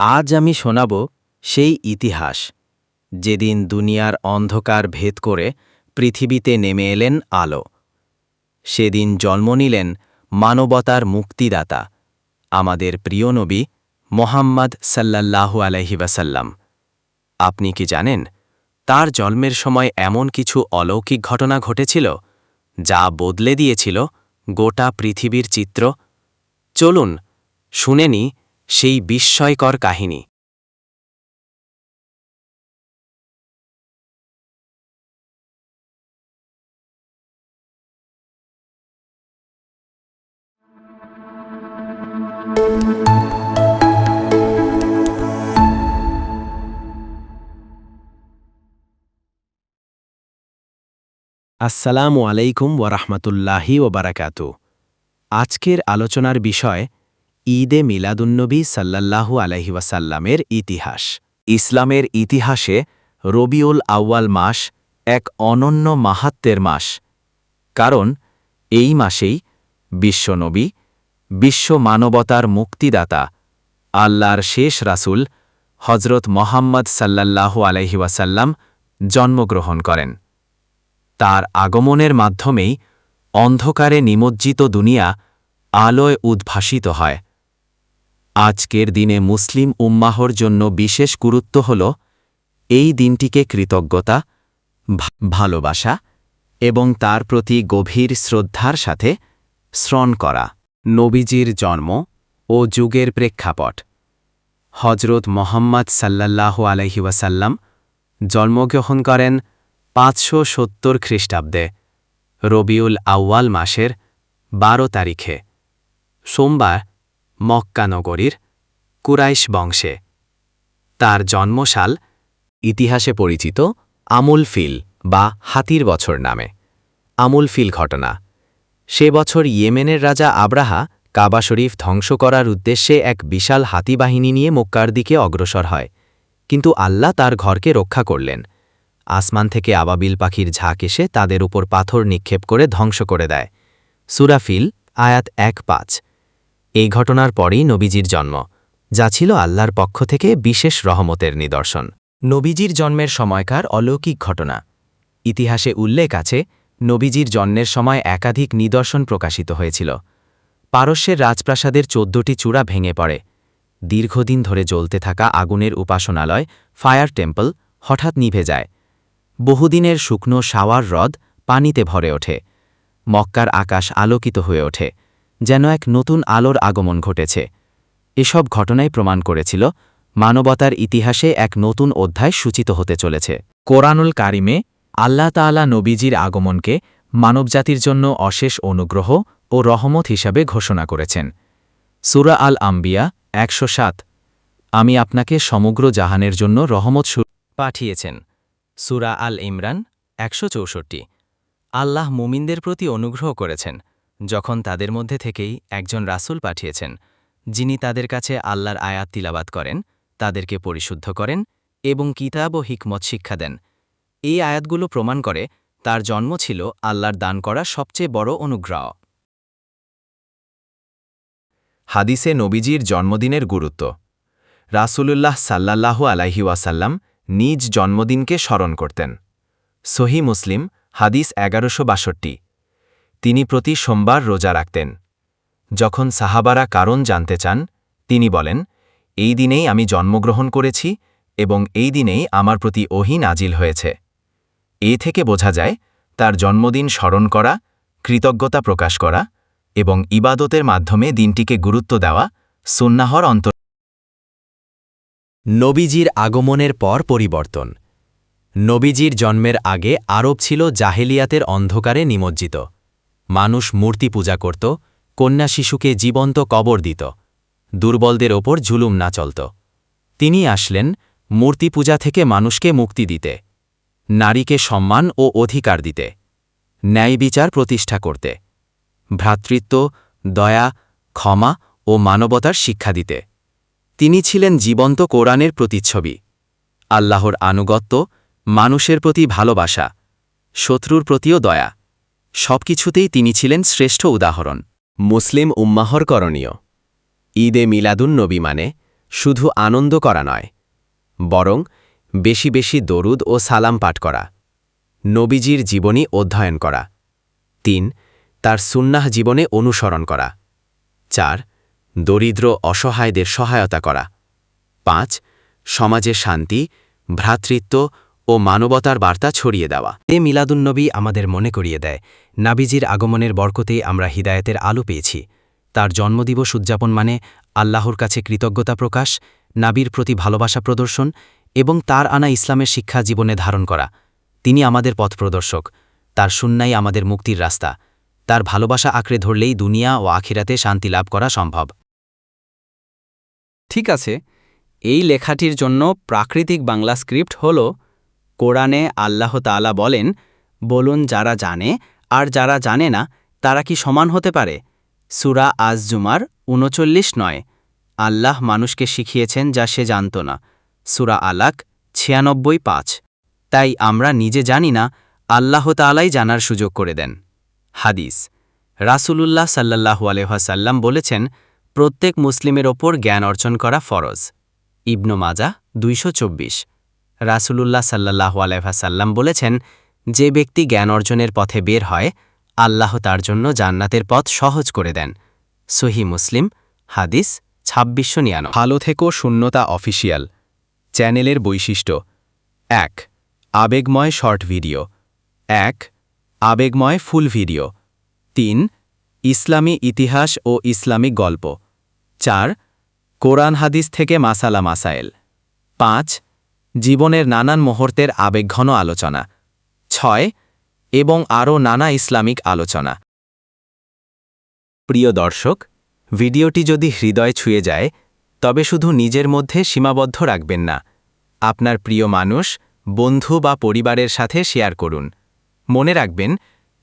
আজ আমি শোনাব সেই ইতিহাস, যেদিন দুনিয়ার অন্ধকার ভেদ করে পৃথিবীতে নেমে এলেন আলো। সেদিন জন্ম নিলেন মানবতার মুক্তিদাতা, আমাদের প্রিয় নবী মোহাম্মদ সাল্লাল্লাহু আলহি ওয়াসাল্লাম। আপনি কি জানেন, তার জন্মের সময় এমন কিছু অলৌকিক ঘটনা ঘটেছিল, যা বদলে দিয়েছিল গোটা পৃথিবীর চিত্র? চলুন শুনেনি সেই বিস্ময়কর কাহিনী। আসসালামু আলাইকুম ওরহমতুল্লাহি ওবারাকাতু আজকের আলোচনার বিষয় ঈদে মিলাদুন্নবী সাল্লাল্লাহু আলহি ওয়াসাল্লামের ইতিহাস। ইসলামের ইতিহাসে রবিউল আউয়াল মাস এক অনন্য মাহাত্মের মাস। কারণ, এই মাসেই বিশ্বনবী, বিশ্ব মানবতার মুক্তিদাতা, আল্লাহর শেষ রাসূল হজরত মোহাম্মদ সাল্লাল্লাহু আলহি জন্মগ্রহণ করেন। তার আগমনের মাধ্যমেই অন্ধকারে নিমজ্জিত দুনিয়া আলোয় উদ্ভাসিত হয়। আজকের দিনে মুসলিম উম্মাহর জন্য বিশেষ গুরুত্ব হল এই দিনটিকে কৃতজ্ঞতা ভালোবাসা এবং তার প্রতি গভীর শ্রদ্ধার সাথে শ্রণ করা। নবীজির জন্ম ও যুগের প্রেক্ষাপট। হজরত মোহাম্মদ সাল্লাল্লাহু আলহি ওয়াসাল্লাম জন্মগ্রহণ করেন পাঁচশো সত্তর খ্রিস্টাব্দে রবিউল আউয়াল মাসের বারো তারিখে। সোমবার মক্কা নগরীর কুরাইশ বংশে। তার জন্মসাল ইতিহাসে পরিচিত আমুল ফিল বা হাতির বছর নামে। আমুল ফিল ঘটনা, সে বছর ইয়েমেনের রাজা আব্রাহা কাবা শরীফ ধ্বংস করার উদ্দেশ্যে এক বিশাল হাতি বাহিনী নিয়ে মক্কার দিকে অগ্রসর হয়। কিন্তু আল্লাহ তার ঘরকে রক্ষা করলেন। আসমান থেকে আবাবিল পাখির ঝাঁক এসে তাদের উপর পাথর নিক্ষেপ করে ধ্বংস করে দেয়। সুরাফিল আয়াত এক পাঁচ। এই ঘটনার পরেই নবীজির জন্ম, যা ছিল আল্লাহর পক্ষ থেকে বিশেষ রহমতের নিদর্শন। নবীজির জন্মের সময়কার অলৌকিক ঘটনা। ইতিহাসে উল্লেখ আছে, নবীজির জন্মের সময় একাধিক নিদর্শন প্রকাশিত হয়েছিল। পারস্যের রাজপ্রাসাদের চোদ্দটি চূড়া ভেঙে পড়ে। দীর্ঘদিন ধরে জ্বলতে থাকা আগুনের উপাসনালয়, ফায়ার টেম্পল, হঠাৎ নিভে যায়। বহুদিনের শুকনো শাওয়ার হ্রদ পানিতে ভরে ওঠে। মক্কার আকাশ আলোকিত হয়ে ওঠে। যেন এক নতুন আলোর আগমন ঘটেছে। এসব ঘটনাই প্রমাণ করেছিল মানবতার ইতিহাসে এক নতুন অধ্যায় সূচিত হতে চলেছে। কোরআনুল কারিমে আল্লাহ তাআলা নবীজির আগমনকে মানবজাতির জন্য অশেষ অনুগ্রহ ও রহমত হিসাবে ঘোষণা করেছেন। সুরা আল আম্বিয়া একশো সাত। আমি আপনাকে সমগ্র জাহানের জন্য রহমত পাঠিয়েছেন। সুরা আল ইমরান একশো চৌষট্টি। আল্লাহ মুমিনদের প্রতি অনুগ্রহ করেছেন। যখন তাদের মধ্যে থেকেই একজন রাসূল পাঠিয়েছেন, যিনি তাদের কাছে আল্লাহর আয়াত তিলাবাত করেন, তাদেরকে পরিশুদ্ধ করেন এবং কিতাব ও হিকমত শিক্ষা দেন। এই আয়াতগুলো প্রমাণ করে তার জন্ম ছিল আল্লাহর দান করা সবচেয়ে বড় অনুগ্রহ। হাদিসে নবীজির জন্মদিনের গুরুত্ব। রাসূলুল্লাহ সাল্লাল্লাহু আলাইহি ওয়াসাল্লাম নিজ জন্মদিনকে স্মরণ করতেন। সহি মুসলিম, হাদিস এগারোশো তিনি প্রতি সোমবার রোজা রাখতেন। যখন সাহাবারা কারণ জানতে চান, তিনি বলেন, এই দিনেই আমি জন্মগ্রহণ করেছি এবং এই দিনেই আমার প্রতি ওহি নাজিল হয়েছে। এ থেকে বোঝা যায়, তার জন্মদিন স্মরণ করা, কৃতজ্ঞতা প্রকাশ করা এবং ইবাদতের মাধ্যমে দিনটিকে গুরুত্ব দেওয়া সুন্নাহর অন্তর নবীজির আগমনের পর পরিবর্তন। নবীজির জন্মের আগে আরব ছিল জাহেলিয়াতের অন্ধকারে নিমজ্জিত। মানুষ মূর্তি পূজা করত, কন্যা শিশুকে জীবন্ত কবর দিত, দুর্বলদের ওপর ঝুলুম না চলত তিনি আসলেন মূর্তি পূজা থেকে মানুষকে মুক্তি দিতে, নারীকে সম্মান ও অধিকার দিতে, ন্যায় বিচার প্রতিষ্ঠা করতে, ভ্রাতৃত্ব, দয়া, ক্ষমা ও মানবতার শিক্ষা দিতে। তিনি ছিলেন জীবন্ত কোরআনের প্রতিচ্ছবি, আল্লাহর আনুগত্য, মানুষের প্রতি ভালোবাসা, শত্রুর প্রতিও দয়া। সবকিছুতেই তিনি ছিলেন শ্রেষ্ঠ উদাহরণ। মুসলিম উম্মাহর করণীয়। ঈদে মিলাদুন নবী মানে শুধু আনন্দ করা নয়, বরং বেশি বেশি দরুদ ও সালাম পাঠ করা, নবীজির জীবনী অধ্যয়ন করা, তিন, তার সুন্নাহ জীবনে অনুসরণ করা, চার, দরিদ্র অসহায়দের সহায়তা করা, পাঁচ, সমাজে শান্তি, ভ্রাতৃত্ব ও মানবতার বার্তা ছড়িয়ে দেওয়া। এ মিলাদুন্নবী আমাদের মনে করিয়ে দেয়, নাবিজির আগমনের বরকতেই আমরা হিদায়তের আলো পেয়েছি। তার জন্মদিবস উদযাপন মানে আল্লাহর কাছে কৃতজ্ঞতা প্রকাশ, নাবির প্রতি ভালোবাসা প্রদর্শন এবং তার আনা ইসলামের শিক্ষা জীবনে ধারণ করা। তিনি আমাদের পথ প্রদর্শক, তার সুন্নাই আমাদের মুক্তির রাস্তা। তার ভালোবাসা আঁকড়ে ধরলেই দুনিয়া ও আখিরাতে শান্তি লাভ করা সম্ভব। ঠিক আছে, এই লেখাটির জন্য প্রাকৃতিক বাংলা স্ক্রিপ্ট হল কোরআনে আল্লাহ তাআলা বলেন, বলুন যারা জানে আর যারা জানে না, তারা কি সমান হতে পারে? সুরা আজ জুমার উনচল্লিশ নয়, আল্লাহ মানুষকে শিখিয়েছেন যা সে জানত না। সুরা আলাক ছিয়ানব্বই পাঁচ। তাই আমরা নিজে জানি না, আল্লাহ তাআলাই জানার সুযোগ করে দেন। হাদিস। রাসূলুল্লাহ সাল্লাল্লাহু আলহাসাল্লাম বলেছেন, প্রত্যেক মুসলিমের ওপর জ্ঞান অর্জন করা ফরজ। ইবনু মাজা দুইশো চব্বিশ। রাসূলুল্লাহ সাল্লাল্লাহু আলহাসাল্লাম বলেছেন, যে ব্যক্তি জ্ঞান অর্জনের পথে বের হয়, আল্লাহ তার জন্য জান্নাতের পথ সহজ করে দেন। সহি মুসলিম, হাদিস ছাব্বিশশো নিয়ানো ভালো থেকো শূন্যতা অফিসিয়াল চ্যানেলের বৈশিষ্ট্য। এক, আবেগময় শর্ট ভিডিও। এক, আবেগময় ফুল ভিডিও। তিন, ইসলামী ইতিহাস ও ইসলামিক গল্প। চার, কোরআন হাদিস থেকে মাসালা মাসায়েল। পাঁচ জীবনের নানান মুহূর্তের আবেগঘন আলোচনা। ছয়, এবং আরও নানা ইসলামিক আলোচনা। প্রিয় দর্শক, ভিডিওটি যদি হৃদয় ছুঁয়ে যায়, তবে শুধু নিজের মধ্যে সীমাবদ্ধ রাখবেন না। আপনার প্রিয় মানুষ, বন্ধু বা পরিবারের সাথে শেয়ার করুন। মনে রাখবেন,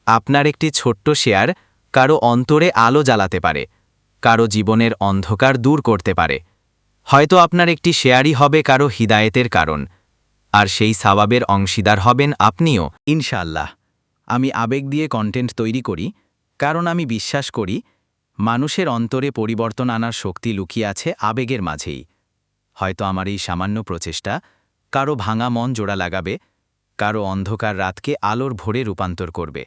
আপনার একটি ছোট্ট শেয়ার কারও অন্তরে আলো জ্বালাতে পারে, কারও জীবনের অন্ধকার দূর করতে পারে। হয়তো আপনার একটি শেয়ারই হবে কারও হিদায়েতের কারণ, আর সেই সাবাবের অংশীদার হবেন আপনিও। ইনশাআল্লাহ, আমি আবেগ দিয়ে কন্টেন্ট তৈরি করি, কারণ আমি বিশ্বাস করি, মানুষের অন্তরে পরিবর্তন আনার শক্তি লুকিয়ে আছে আবেগের মাঝেই। হয়তো আমার এই সামান্য প্রচেষ্টা কারও ভাঙা মন জোড়া লাগাবে, কারও অন্ধকার রাতকে আলোর ভোরে রূপান্তর করবে,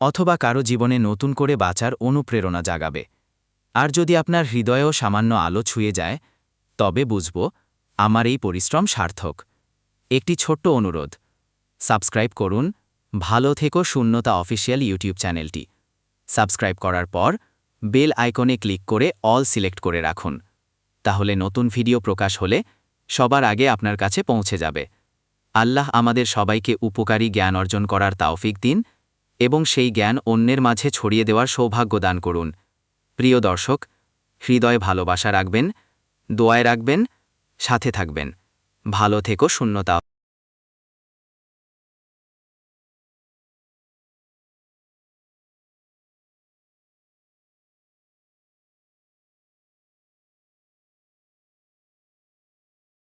অথবা কারও জীবনে নতুন করে বাঁচার অনুপ্রেরণা জাগাবে। আর যদি আপনার হৃদয়েও সামান্য আলো ছুঁয়ে যায় তবে বুঝব, আমার এই পরিশ্রম সার্থক। একটি ছোট্ট অনুরোধ। সাবস্ক্রাইব করুন। ভালো থেকো শূন্যতা অফিসিয়াল ইউটিউব চ্যানেলটি। সাবস্ক্রাইব করার পর বেল আইকনে ক্লিক করে অল সিলেক্ট করে রাখুন। তাহলে নতুন ভিডিও প্রকাশ হলে সবার আগে আপনার কাছে পৌঁছে যাবে। আল্লাহ আমাদের সবাইকে উপকারী জ্ঞান অর্জন করার তাওফিক দিন এবং সেই জ্ঞান অন্যের মাঝে ছড়িয়ে দেওয়ার সৌভাগ্য দান করুন। প্রিয় দর্শক, হৃদয় ভালোবাসা রাখবেন। দোয়ায় রাখবেন সাথে থাকবেন। ভালো থেকো শূন্যতা